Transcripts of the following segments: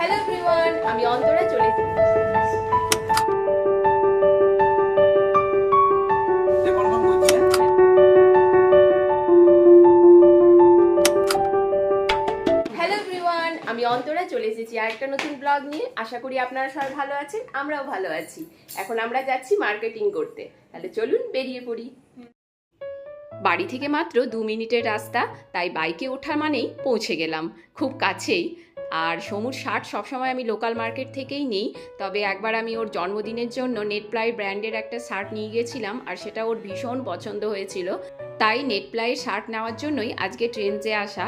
Hello everyone আমি অন্তরা চলে আমি অন্তরা চলে এসেছি আর একটা নতুন ব্লগ নিয়ে। আশা করি আপনারা সবাই ভালো আছেন আমরাও ভালো আছি। এখন আমরা যাচ্ছি মার্কেটিং করতে। তাহলে চলুন বেরিয়ে পড়ি। বাড়ি থেকে মাত্র দু মিনিটের রাস্তা তাই বাইকে ওঠা মানেই পৌঁছে গেলাম। খুব কাছেই। আর সমুর শার্ট সবসময় আমি লোকাল মার্কেট থেকেই নিই, তবে একবার আমি ওর জন্মদিনের জন্য নেটপ্লাই ব্র্যান্ডের একটা শার্ট নিয়ে গেছিলাম আর সেটা ওর ভীষণ পছন্দ হয়েছিল। তাই নেটপ্লাইয়ের শার্ট নেওয়ার জন্যই আজকে ট্রেনজে আসা।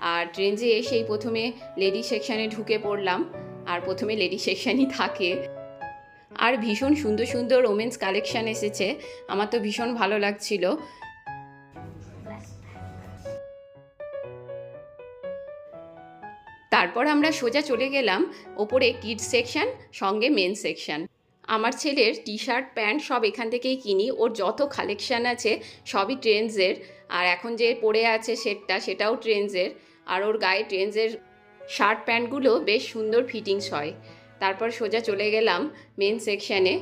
আর ট্রেনজে এসেই প্রথমে লেডি সেকশানে ঢুকে পড়লাম, আর প্রথমে লেডি সেকশানই থাকে। আর ভীষণ সুন্দর সুন্দর ওমেন্স কালেকশন এসেছে, আমার তো ভীষণ ভালো লাগছিল। তারপর আমরা সোজা চলে গেলাম ওপরে কিডস সেকশন সঙ্গে মেন সেকশন আমার ছেলের টি শার্ট প্যান্ট সব এখান থেকেই কিনি। ওর যত কালেকশান আছে, সবই ট্রেন্ডসের আর এখন যে পরে আছে সেটটা, সেটাও ট্রেন্ডসের আর ওর গায়ে ট্রেন্ডসের শার্ট প্যান্টগুলো বেশ সুন্দর ফিটিংস হয়। তারপর সোজা চলে গেলাম মেন সেকশানে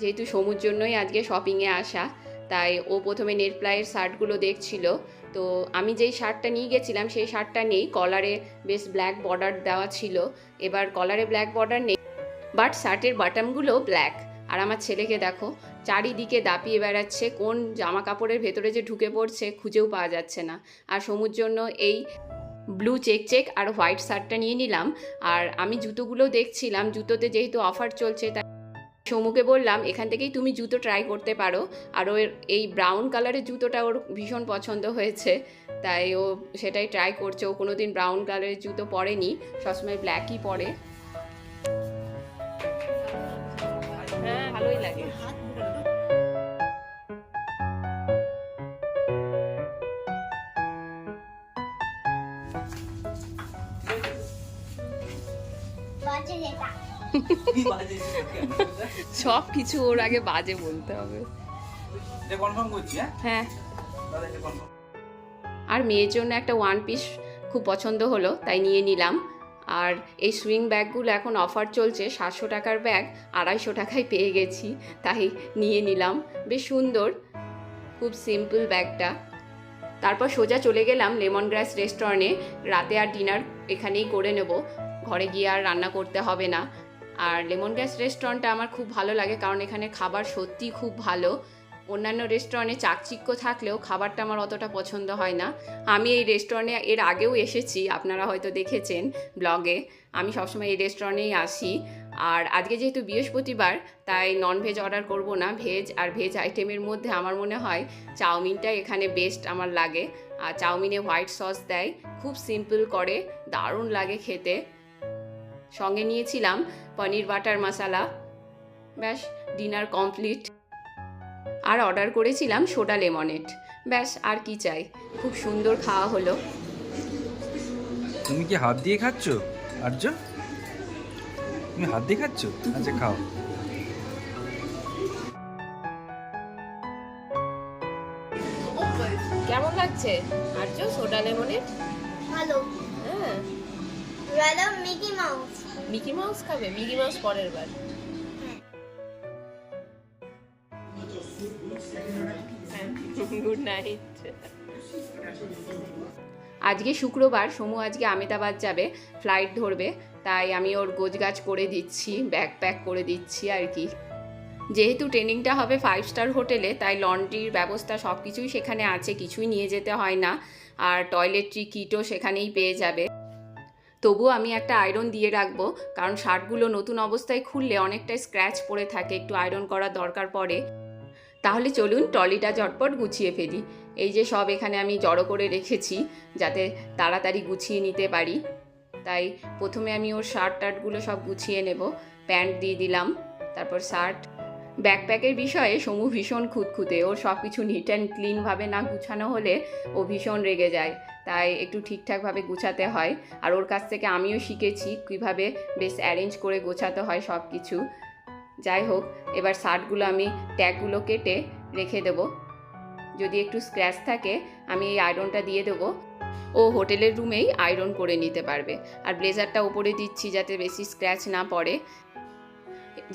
যেহেতু সমুর জন্যই আজকে শপিংয়ে আসা। তাই ও প্রথমে নেট প্লাইয়ের শার্টগুলো দেখছিল। তো আমি যেই শার্টটা নিয়ে গেছিলাম, সেই শার্টটা নেই কলারে বেশ ব্ল্যাক বর্ডার দেওয়া ছিল। এবার কলারে ব্ল্যাক বর্ডার নেই বাট শার্টের বাটামগুলো ব্ল্যাক আর আমার ছেলেকে দেখো, চারিদিকে দাপিয়ে বেড়াচ্ছে, কোন জামা কাপড়ের ভেতরে যে ঢুকে পড়ছে খুঁজেও পাওয়া যাচ্ছে না। আর সমুর জন্য এই ব্লু চেক চেক আর হোয়াইট শার্টটা নিয়ে নিলাম। আর আমি জুতোগুলো দেখছিলাম, জুতোতে যেহেতু অফার চলছে, তাই সমুকে বললাম এখান থেকেই তুমি জুতো ট্রাই করতে পারো। আর ওর এই ব্রাউন কালারের জুতোটা ওর ভীষণ পছন্দ হয়েছে। তাই ও সেটাই ট্রাই করছে। ও কোনো দিন ব্রাউন কালারের জুতো পরেনি সবসময় ব্ল্যাকই পরে। হ্যাঁ ভালোই লাগে। বাজে যেটা সব কিছু ওর আগে বাজে বলতে হবে। হ্যাঁ? হ্যাঁ। আর মেয়ের জন্য একটা ওয়ান পিস খুব পছন্দ হলো তাই নিয়ে নিলাম। আর এই সুইং ব্যাগগুলো এখন অফার চলছে সাতশো টাকার ব্যাগ আড়াইশো টাকায় পেয়ে গেছি তাই নিয়ে নিলাম। বেশ সুন্দর খুব সিম্পল ব্যাগটা তারপর সোজা চলে গেলাম লেমন গ্রাস রেস্টুরেন্টে রাতে আর ডিনার এখানেই করে নেব। ঘরে গিয়ে আর রান্না করতে হবে না। আর লেমন গ্যাস রেস্টুরেন্টটা আমার খুব ভালো লাগে কারণ এখানে খাবার সত্যিই খুব ভালো। অন্যান্য রেস্টুরেন্টে চাকচিক্য থাকলেও খাবারটা আমার অতটা পছন্দ হয় না। আমি এই রেস্টুরেন্টে এর আগেও এসেছি, আপনারা হয়তো দেখেছেন ব্লগে। আমি সবসময় এই রেস্টুরেন্টেই আসি। আর আজকে যেহেতু বৃহস্পতিবার, তাই ননভেজ অর্ডার করব না। ভেজ আর ভেজ আইটেমের মধ্যে আমার মনে হয় চাউমিনটা এখানে বেস্ট আমার লাগে। আর চাউমিনে হোয়াইট সস দেয়, খুব সিম্পল করে, দারুণ লাগে খেতে। সঙ্গে নিয়েছিলাম পনির বাটার মশালা। ব্যাস ডিনার কমপ্লিট আর অর্ডার করেছিলাম সোডা লেমনেড ব্যাস আর কি চাই? খুব সুন্দর খাওয়া হলো। তুমি কি হাত দিয়ে খাচ্ছ? আর্য? তুমি হাত দিয়ে খাচ্ছ? আচ্ছা খাও। কেমন লাগছে? আর্য সোডা লেমনেড ভালো। হ্যাঁ। মিকি মাউস মিকি মাউস খাবে মিকি মাউস পরের বার। গুড নাইট আজকে শুক্রবার সমু আজকে আমেদাবাদ যাবে ফ্লাইট ধরবে তাই আমি ওর গোছগাছ করে দিচ্ছি ব্যাগ প্যাক করে দিচ্ছি আর কি। যেহেতু ট্রেনিংটা হবে ফাইভ স্টার হোটেলে তাই লন্ড্রির ব্যবস্থা সব কিছুই সেখানে আছে কিছুই নিয়ে যেতে হয় না। আর টয়লেট্রি কিটও সেখানেই পেয়ে যাবে। তবুও আমি একটা আয়রন দিয়ে রাখব, কারণ শার্টগুলো নতুন অবস্থায় খুললে অনেকটাই স্ক্র্যাচ পড়ে থাকে, একটু আয়রন করার দরকার পড়ে। তাহলে চলুন ট্রলিটা ঝটপট গুছিয়ে ফেলি। এই যে সব এখানে আমি জড়ো করে রেখেছি, যাতে তাড়াতাড়ি গুছিয়ে নিতে পারি। তাই প্রথমে আমি ওর শার্ট টার্টগুলো সব গুছিয়ে নেব। প্যান্ট দিয়ে দিলাম, তারপর শার্ট। ব্যাকপ্যাকের বিষয়ে সমু ভীষণ খুঁতখুঁতে। ওর সব কিছু নিট অ্যান্ড ক্লিনভাবে না গুছানো হলে ও ভীষণ রেগে যায়। তাই একটু ঠিকঠাকভাবে গুছাতে হয়। আর ওর কাছ থেকে আমিও শিখেছি কীভাবে বেশ অ্যারেঞ্জ করে গোছাতে হয় সব কিছু যাই হোক, এবার শার্টগুলো আমি ট্যাগগুলো কেটে রেখে দেবো। যদি একটু স্ক্র্যাচ থাকে, আমি এই আয়রনটা দিয়ে দেবো। ও হোটেলের রুমেই আয়রন করে নিতে পারবে। আর ব্লেজারটা ওপরে দিচ্ছি যাতে বেশি স্ক্র্যাচ না পড়ে।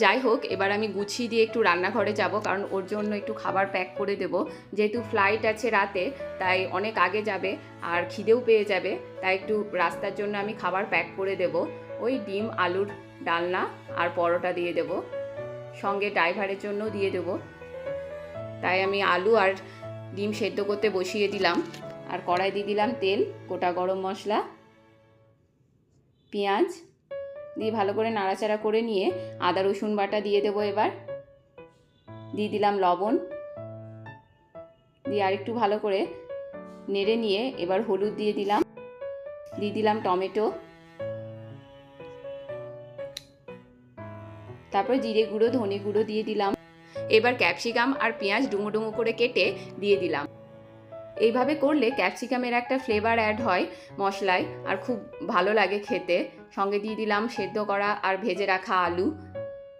যাই হোক, এবার আমি গুছিয়ে দিয়ে একটু রান্নাঘরে যাব, কারণ ওর জন্য একটু খাবার প্যাক করে দেব। যেহেতু ফ্লাইট আছে রাতে, তাই অনেক আগে যাবে আর খিদেও পেয়ে যাবে, তাই একটু রাস্তার জন্য আমি খাবার প্যাক করে দেব। ওই ডিম, আলুর ডালনা আর পরোটা দিয়ে দেব। সঙ্গে ড্রাইভারের জন্য দিয়ে দেব। তাই আমি আলু আর ডিম সেদ্ধ করতে বসিয়ে দিলাম। আর কড়াই দিয়ে দিলাম তেল, গোটা গরম মশলা, পেঁয়াজ দিয়ে ভালো করে নাড়াচাড়া করে নিয়ে আদা, রসুন বাটা দিয়ে দেবো এবার। দিয়ে দিলাম লবণ। দিয়ে আরেকটু ভালো করে নেড়ে নিয়ে এবার হলুদ দিয়ে দিলাম। দিয়ে দিলাম টমেটো। তারপর জিরে গুঁড়ো, ধনে গুঁড়ো দিয়ে দিলাম। এবার ক্যাপসিকাম আর পেঁয়াজ ডুমো ডুমো করে কেটে দিয়ে দিলাম। এইভাবে করলে ক্যাপসিকামের একটা ফ্লেভার অ্যাড হয় মশলায়, আর খুব ভালো লাগে খেতে। সঙ্গে দিয়ে দিলাম সেদ্ধ করা আর ভেজে রাখা আলু।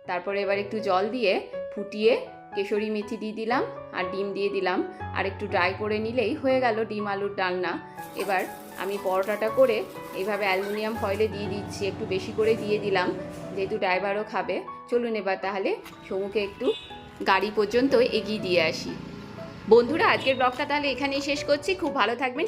তারপরে এবার একটু জল দিয়ে ফুটিয়ে কেশরি মেথি দিয়ে দিলাম আর ডিম দিয়ে দিলাম। আর একটু ড্রাই করে নিলেই হয়ে গেল ডিম আলুর ডালনা। এবার আমি পরোটাটা করে এইভাবে অ্যালুমিনিয়াম ফয়েলে দিয়ে দিচ্ছি, একটু বেশি করে দিয়ে দিলাম, যেহেতু ড্রাইভারও খাবে। চলুন এবার তাহলে সমুকে একটু গাড়ি পর্যন্ত এগিয়ে দিয়ে আসি। বন্ধুরা, আজকের ব্লগটা তাহলে এখানেই শেষ করছি। খুব ভালো থাকবেন